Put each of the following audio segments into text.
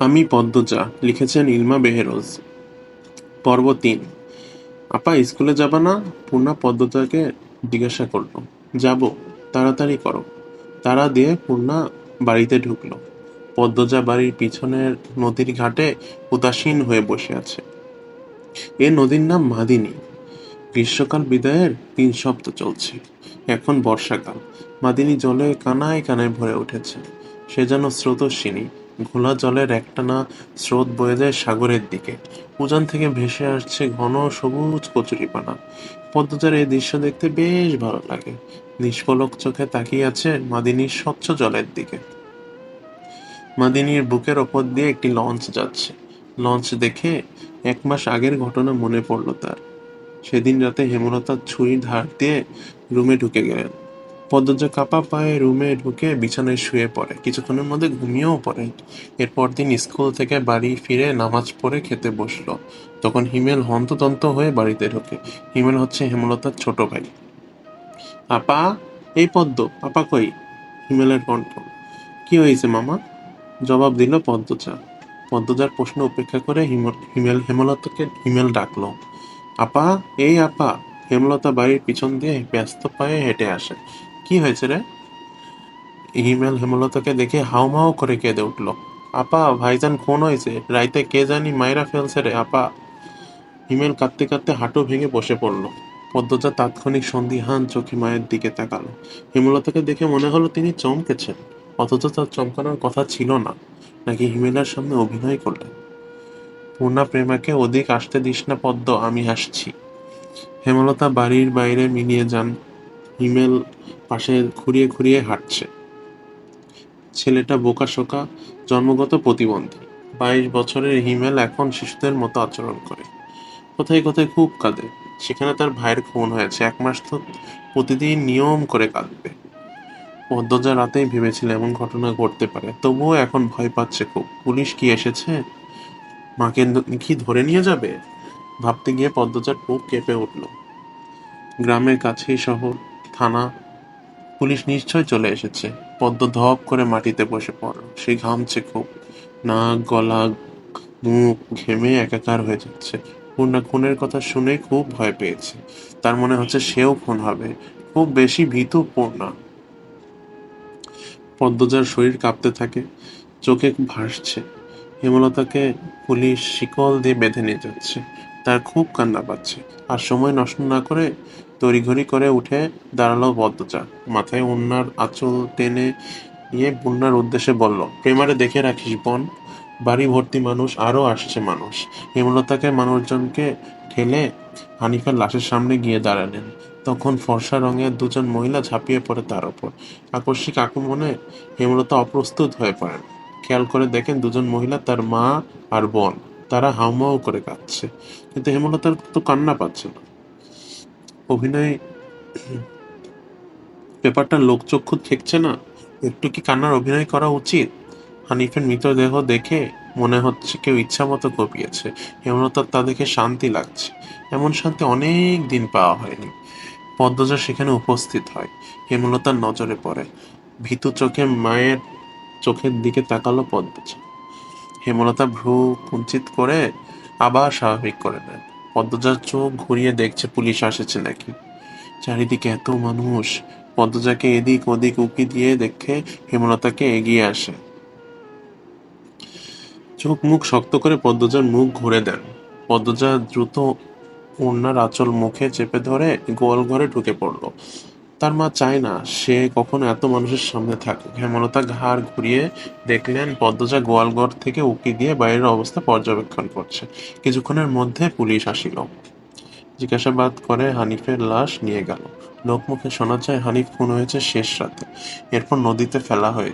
আমি পদ্মজা, লিখেছেন ইলমা বেহেরোজ। পর্ব তিন। আপা, স্কুলে যাবা না? পূর্ণা পদ্মজাকে জিজ্ঞাসা করল। যাব, তাড়াতাড়ি করো। তারা দিয়ে পূর্ণা বাড়িতে ঢুকলো। পদ্মজা বাড়ির পিছনের নদীর ঘাটে উদাসীন হয়ে বসে আছে। এ নদীর নাম মাদিনী। গ্রীষ্মকাল বিদায়ের তিন সপ্তাহ চলছে। এখন বর্ষাকাল। মাদিনী জলে কানায় কানায় ভরে উঠেছে। সে যেন স্রোতস্বিনী। ঘোলা জলের একটানা স্রোত বয়ে যায় সাগরের দিকে। উজান থেকে ভেসে আসছে ঘন সবুজ কচুরিপানা। পদ্মজার এই দৃশ্য দেখতে বেশ ভালো লাগে। নিষ্পলক চোখে তাকিয়ে আছে মাদিনীর স্বচ্ছ জলের দিকে। মাদিনীর বুকের ওপর দিয়ে একটি লঞ্চ যাচ্ছে। লঞ্চ দেখে এক মাস আগের ঘটনা মনে পড়ল তার। সেদিন রাতে হেমলতা ছুরি ধার দিয়ে রুমে ঢুকে গেলেন। পদ্মজা কাপা পায়ে রুমে ঢুকে বিছানায় শুয়ে পড়ে। কিছুক্ষণের মধ্যে ঘুমিয়েও পড়ে। এরপর দিন স্কুল থেকে বাড়ি ফিরে নামাজ পড়ে খেতে বসল। তখন হিমেল হন্ততন্ত হয়ে বাড়িতে ঢোকে। হিমেল হচ্ছে হেমলতার ছোট ভাই। আপা, এই পদ্ম, আপা কই? হিমেলের কণ্ঠ। কি হয়েছে মামা? জবাব দিল পদ্মজা। পদ্মজার প্রশ্ন উপেক্ষা করে হিমল হিমেল, হেমলতাকে, হিমেল ডাকলো। আপা, এই আপা। হেমলতা বাড়ির পিছন দিয়ে ব্যস্ত পায়ে হেঁটে আসে। কি হয়েছে রে? হিমেল হেমলতাকে দেখে হাউমাউ করে কেঁদে উঠল। আপা, ভাইজান খুন হয়েছে। রাইতে কে জানি মায়েরা ফেলছে রে, আপা। হিমেল কাঁদতে কাঁদতে হাঁটু ভেঙে বসে পড়ল। পদ্মজা তাৎক্ষণিক সন্দিহান চোখে মায়ের দিকে তাকালো। হেমলতাকে দেখে মনে হলো তিনি চমকেছেন, অথচ তার চমকানোর কথা ছিল না। নাকি হিমেলার সামনে অভিনয় করলেন? পূর্ণা প্রেমাকে অধিক আসতে দিস না পদ্ম, আমি হাসছি। হেমলতা বাড়ির বাইরে মিলিয়ে যান। হিমেল পাশে খুঁড়িয়ে খুঁড়িয়ে হাঁটছে। ছেলেটা বোকা শোকা, জন্মগত প্রতিবন্ধী। বাইশ বছরের হিমেল এখন শিশুদের মতো আচরণ করে। কোথায় কোথায় খুব কাঁদে। সেখানে তার ভাইয়ের খুন হয়েছে। এক মাস তো প্রতিদিন নিয়ম করে কাঁদবে। পদ্মজা রাতেই ভেবেছিল এমন ঘটনা ঘটতে পারে। তবুও এখন ভয় পাচ্ছে খুব। পুলিশ কি এসেছে? মাকে কি ধরে নিয়ে যাবে? ভাবতে গিয়ে পদ্মজার বুক কেঁপে উঠল। গ্রামের কাছেই শহর, থানা পুলিশ নিশ্চয় চলে এসেছে। পদ্ম ধপ করে মাটিতে বসে পড়ল। সে ঘামছে খুব। নাক, গলা, মুখ ঘেমে একাকার হয়ে যাচ্ছে। পূর্ণা খুনের কথা শুনে খুব ভয় পেয়েছে। তার মনে হচ্ছে সেও খুন হবে। খুব বেশি ভীতু পূর্ণা। পদ্মজার শরীর কাঁপতে থাকে। চোখে ভাসছে। হেমলতাকে পুলিশ শিকল দিয়ে বেঁধে নিয়ে যাচ্ছে। তার খুব কান্না পাচ্ছে। আর সময় নষ্ট না করে তড়িঘড়ি করে উঠে দাঁড়াল পদ্মজা মাথায় উন্নার আঁচল টেনে নিয়ে বন্যার উদ্দেশ্যে বলল প্রেমারে দেখে রাখিস বোন বাড়ি ভর্তি মানুষ, আরও আসছে মানুষ। হেমলতাকে মানুষজনকে ঠেলে হানিফার লাশের সামনে গিয়ে দাঁড়ালেন। তখন ফর্সা রঙের দুজন মহিলা ঝাঁপিয়ে পড়ে তার ওপর। আকস্মিক আক্রমণে হেমলতা অপ্রস্তুত হয়ে পড়েন। খেয়াল করে দেখেন দুজন মহিলা তার মা আর বোন, তারা হাউমাউ করে কাঁদছে। কিন্তু হেমলতার তো কান্না পাচ্ছে না। অভিনয় ব্যাপারটা লোকচক্ষু ঠেকছে না। একটু কি কান্নার অভিনয় করা উচিত? হানিফের মৃতদেহ দেখে মনে হচ্ছে কেউ ইচ্ছা মতো কপিয়েছে হেমলতার তা দেখে শান্তি লাগছে। এমন শান্তি অনেক দিন পাওয়া হয়নি। পদ্মজা সেখানে উপস্থিত হয়। হেমলতার নজরে পড়ে। ভীতু চোখে মায়ের চোখের দিকে তাকালো পদ্মজা। হেমলতা ভ্রু কুঞ্চিত করে আবার স্বাভাবিক করে নেয়। পদ্মজার চোখ ঘুরিয়ে দেখছে পুলিশ আসেছে নাকি। চারিদিকে এত মানুষ, পদ্মজাকে এদিক ওদিক উকি দিয়ে দেখে হেমলতাকে এগিয়ে আসে। চোখ মুখ শক্ত করে পদ্মজার মুখ ঘুরে দেন। পদ্মজা দ্রুত ওড়নার আঁচল মুখে চেপে ধরে গোয়াল ঘরে ঢুকে পড়ল। তার মা চায় না, সে কখনো এত মানুষের সামনে থাকে। হেমলতা ঘাড় ঘুরিয়ে দেখলেন পদ্মজা গোয়ালঘর থেকে উকি দিয়ে বাইরের অবস্থা পর্যবেক্ষণ করছে। কিছুক্ষণের মধ্যে পুলিশ আসিল। জিজ্ঞাসাবাদ করে হানিফের লাশ নিয়ে গেল। লোকমুখে শোনা যায়, হানিফ খুন হয়েছে শেষ রাতে। এরপর নদীতে ফেলা হয়ে।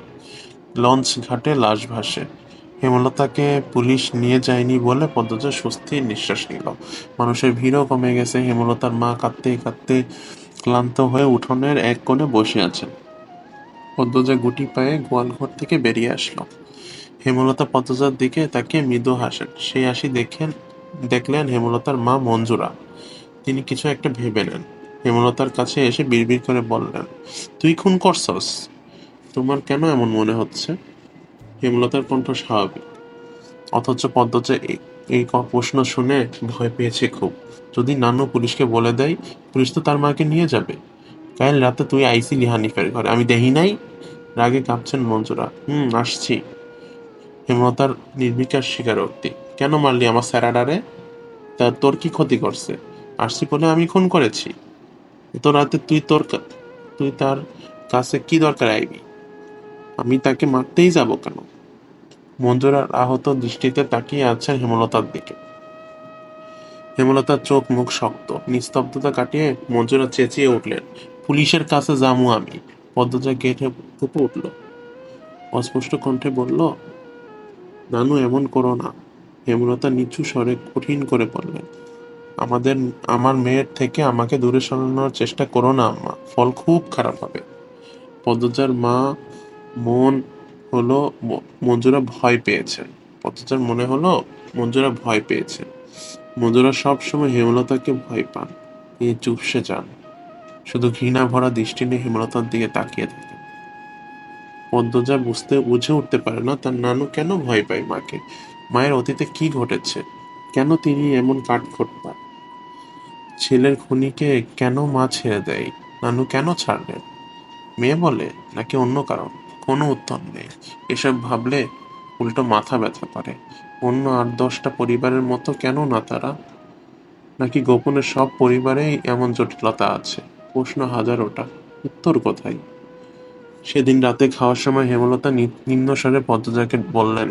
লঞ্চ ঘাটে লাশ ভাসে। হেমলতাকে পুলিশ নিয়ে যায়নি বলে পদ্মজা স্বস্তির নিঃশ্বাস নিল। মানুষের ভিড়ও কমে গেছে। হেমলতার মা কাঁদতে কাঁদতে ক্লান্ত হয়ে উঠোনের এক কোণে বসে আছেন পদ্মজা গুটি পায়ে গোয়ালঘর থেকে বেরিয়ে আসলো। হেমলতা পদ্মজার দিকে তাকে মৃদু হাসেন। সেই হাসি দেখেন দেখলেন হেমলতার মা মঞ্জুরা। তিনি কিছু একটা ভেবে নেন। হেমলতার কাছে এসে বিড়বিড় করে বললেন, তুই খুন করছস? তোমার কেন এমন মনে হচ্ছে? হেমলতার কণ্ঠ স্বাভাবিক। অথচ পদ্মজা এই- এই প্রশ্ন শুনে ভয় পেয়েছে খুব। যদি নানু পুলিশকে বলে দেয়, পুলিশ তো তার মাকে নিয়ে যাবে। কাল রাতে তুই আইসিলি হানিফের ঘরে। আমি দেখি নাই? রাগে কাঁপছেন মঞ্জুরা হুম, আসছি। হেমলতার নির্বিকার স্বীকারোক্তি। কেন মারলি আমার স্যারাডারে তা তোর কি ক্ষতি করছে? আসছি বলে আমি খুন করেছি। এত রাতে তুই তোর তুই তার কাছে কি দরকার আইবি? আমি তাকে মারতেই যাব কেন? মঞ্জুরার আহত দৃষ্টিতে তাকিয়ে আছেন হেমলতার দিকে। হেমলতার চোখ মুখ শক্ত। নিস্তব্ধতা কাটিয়ে মঞ্জুরা চেঁচিয়ে উঠলেন, পুলিশের কাছে যামু আমি। পদ্মজা গেটে ফুপে উঠল। অস্পষ্ট কণ্ঠে বলল, নানু, এমন করো না। হেমলতা নিচু স্বরে কঠিন করে বললেন, আমাদের, আমার মেয়ের থেকে আমাকে দূরে সরানোর চেষ্টা করো না, আম্মা। ফল খুব খারাপ হবে। পদ্মজার মা মন হলো, মঞ্জুরা ভয় পেয়েছেন পদ্মজার মনে হলো, মঞ্জুরা ভয় পেয়েছে। মঞ্জুরা সবসময় হেমলতাকে ভয় পান। এ চুপসে যান। শুধু ঘৃণা ভরা দৃষ্টি নিয়ে হেমলতার দিকে তাকিয়ে থাকেন। পদ্মজা বুঝতে, বুঝে উঠতে পারে না তার নানু কেন ভয় পায় মাকে? মায়ের অতীতে কি ঘটেছে? কেন তিনি এমন কাঠখোট পান ছেলের খুনিকে কেন মা ছেড়ে দেয়? নানু কেন ছাড়লেন মেয়ে বলে, নাকি অন্য কারণ? কোনো উত্তর নেই। এসব ভাবলে উল্টো মাথা ব্যথা করে। অন্য আট দশটা পরিবারের মতো কেন না তারা? নাকি গোপনে সব পরিবারেই এমন জটিলতা আছে? প্রশ্ন হাজারোটা। উত্তর কোথায়? সেদিন রাতে খাওয়ার সময় হেমলতা নিম্নস্বরে পদ্মজাকে বললেন,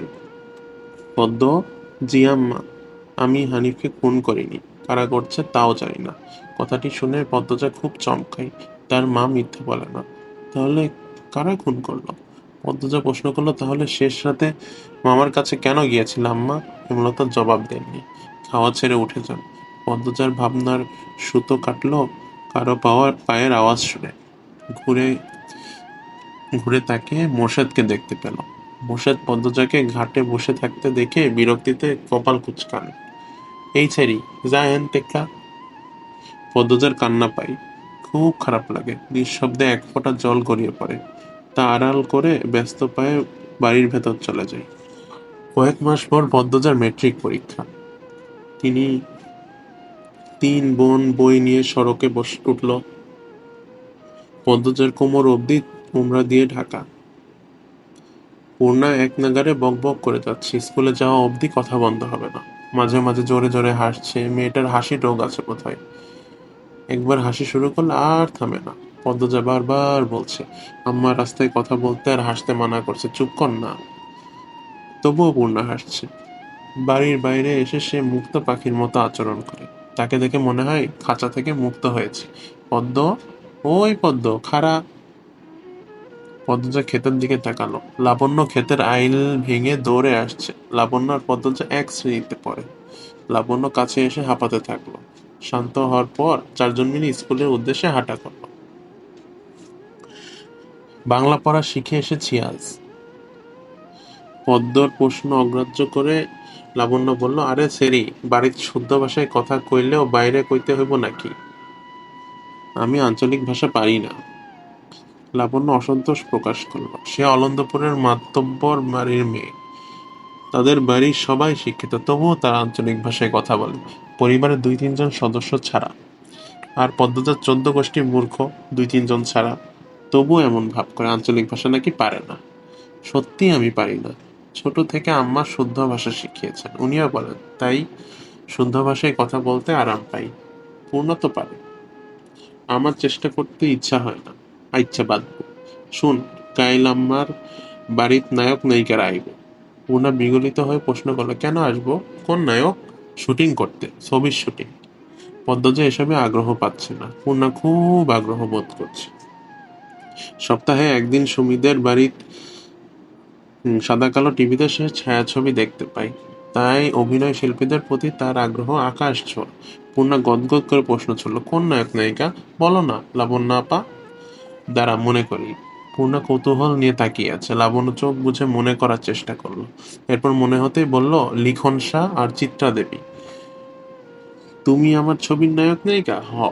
পদ্ম, জি আম্মা, আমি হানিফকে খুন করিনি। কারা করছে তাও জানি না। কথাটি শুনে পদ্মজা খুব চমকাই তার মা মিথ্যে বলে না। তাহলে কারা খুন করল? পদ্মজা প্রশ্ন করল, তাহলে শেষ রাতে মামার কাছে কেন গিয়েছিল আম্মা? হেমলতা জবাব দেননি। খাওয়া ছেড়ে উঠে যান। পদ্মজার ভাবনার সুতো কাটলো, কারও পাওয়ার পায়ের আওয়াজ শুনে। ঘুরে ঘুরে তাকিয়ে মোর্শেদকে দেখতে পেল। মোর্শেদ পদ্মজাকে ঘাটে বসে থাকতে দেখে বিরক্তিতে কপাল কুচকান। এই ছেড়ি, যা এন টেক্কা। পদ্মজার কান্না পাই। খুব খারাপ লাগে, নিঃশব্দে এক ফোঁটা জল গড়িয়ে পড়ে। তা আড়াল করে ব্যস্ত পায়ে বাড়ির ভেতর চলে যায়। কয়েক মাস পর পদ্মজার মেট্রিক পরীক্ষা। তিনি তিন বোন বই নিয়ে সড়কে বসে, উঠল। পদ্মজার কোমর অবধি উমরা দিয়ে ঢাকা। পূর্ণা এক নাগারে বক বক করে যাচ্ছে। স্কুলে যাওয়া অবধি কথা বন্ধ হবে না। মাঝে মাঝে জোরে জোরে হাসছে। মেয়েটার হাসি রোগ আছে কোথায় একবার হাসি শুরু করলে আর থামে না। পদ্মজা বারবার বলছে, আম্মা রাস্তায় কথা বলতে আর হাসতে মানা করছে, চুপ কর না। তবুও পূর্ণা হাসছে। বাড়ির বাইরে এসে সে মুক্ত পাখির মতো আচরণ করে। তাকে দেখে মনে হয় খাঁচা থেকে মুক্ত হয়েছে। পদ্ম? ওই পদ্ম, খাড়া। পদ্মজা ক্ষেতের দিকে তাকালো। লাবণ্য ক্ষেতের আইল ভেঙে দৌড়ে আসছে। লাবণ্য আর পদ্মজা এক শ্রেণীতে পড়ে। লাবণ্য কাছে এসে হাঁপাতে থাকল। শান্ত হওয়ার পর চারজন মিলে স্কুলের উদ্দেশ্যে হাঁটা করল। বাংলা পড়া শিখে এসেছি আজ। পদ্মর প্রশ্ন অগ্রাহ্য করে লাবণ্য বলল, আরে সেরি, বাড়ির শুদ্ধ ভাষায় কথা কইলেও বাইরে কইতে হইব নাকি? আমি আঞ্চলিক ভাষা পারি না। লাবণ্য অসন্তোষ প্রকাশ করল, সে অলন্দপুরের মাতব্বর বাড়ির মেয়ে। তাদের বাড়ির সবাই শিক্ষিত, তবুও তারা আঞ্চলিক ভাষায় কথা বলে পরিবারের দুই তিনজন সদস্য ছাড়া। আর পদ্মজার চোদ্দ গোষ্ঠী মূর্খ দুই তিনজন ছাড়া। তবুও এমন ভাব করে আঞ্চলিক ভাষা নাকি পারে না। সত্যি আমি পারি না। ছোট থেকে আম্মা শুদ্ধ ভাষা শিখিয়েছেন। উনিও বলেন, তাই শুদ্ধ ভাষায় কথা বলতে আরাম পাই। পূর্ণ তো পারে। আমার চেষ্টা করতে ইচ্ছা হয় না। ইচ্ছা বাঁধব শুন, কাইল আমার বাড়ির নায়ক নায়িকারা আইব। পূর্ণা বিগলিত হয়ে প্রশ্ন করল, কেন আসব? কোন নায়ক? শুটিং করতে, ছবির শুটিং। পদ্মজা এসবে আগ্রহ পাচ্ছে না। পূর্ণা খুব আগ্রহ বোধ করছে। সপ্তাহে একদিন সুমিদের বাড়ির সাদা কালো টিভিতে সে ছায়াছবি দেখতে পাই। তাই অভিনয় শিল্পীদের প্রতি তার আগ্রহ আকাশ ছোঁয়া। পূর্ণা গদগদ করে প্রশ্ন ছিল কোন নায়ক, নায়িকা? বলো না, লাবণ্য আপা? দ্বারা মনে করি। পূর্ণা কৌতূহল নিয়ে তাকিয়ে আছে। লাবণ্য চোখ বুঝে মনে করার চেষ্টা করল। এরপর মনে হতেই বলল, লিখন শাহ আর চিত্রা দেবী। তুমি আমার ছবির নায়ক, নায়িকা? হ।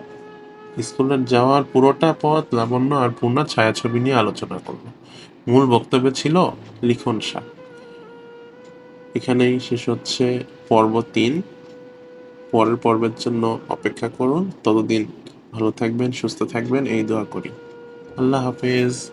স্কুলের যাওয়ার পুরোটা পথ লাবণ্য আর পূর্ণা ছায়াছবি নিয়ে আলোচনা করল। মূল বক্তব্য ছিল লিখন সা এখানেই শেষ হচ্ছে পর্ব তিন। পরের পর্বের জন্য অপেক্ষা করুন। ততদিন ভালো থাকবেন, সুস্থ থাকবেন, এই দোয়া করি। আল্লাহ হাফেজ।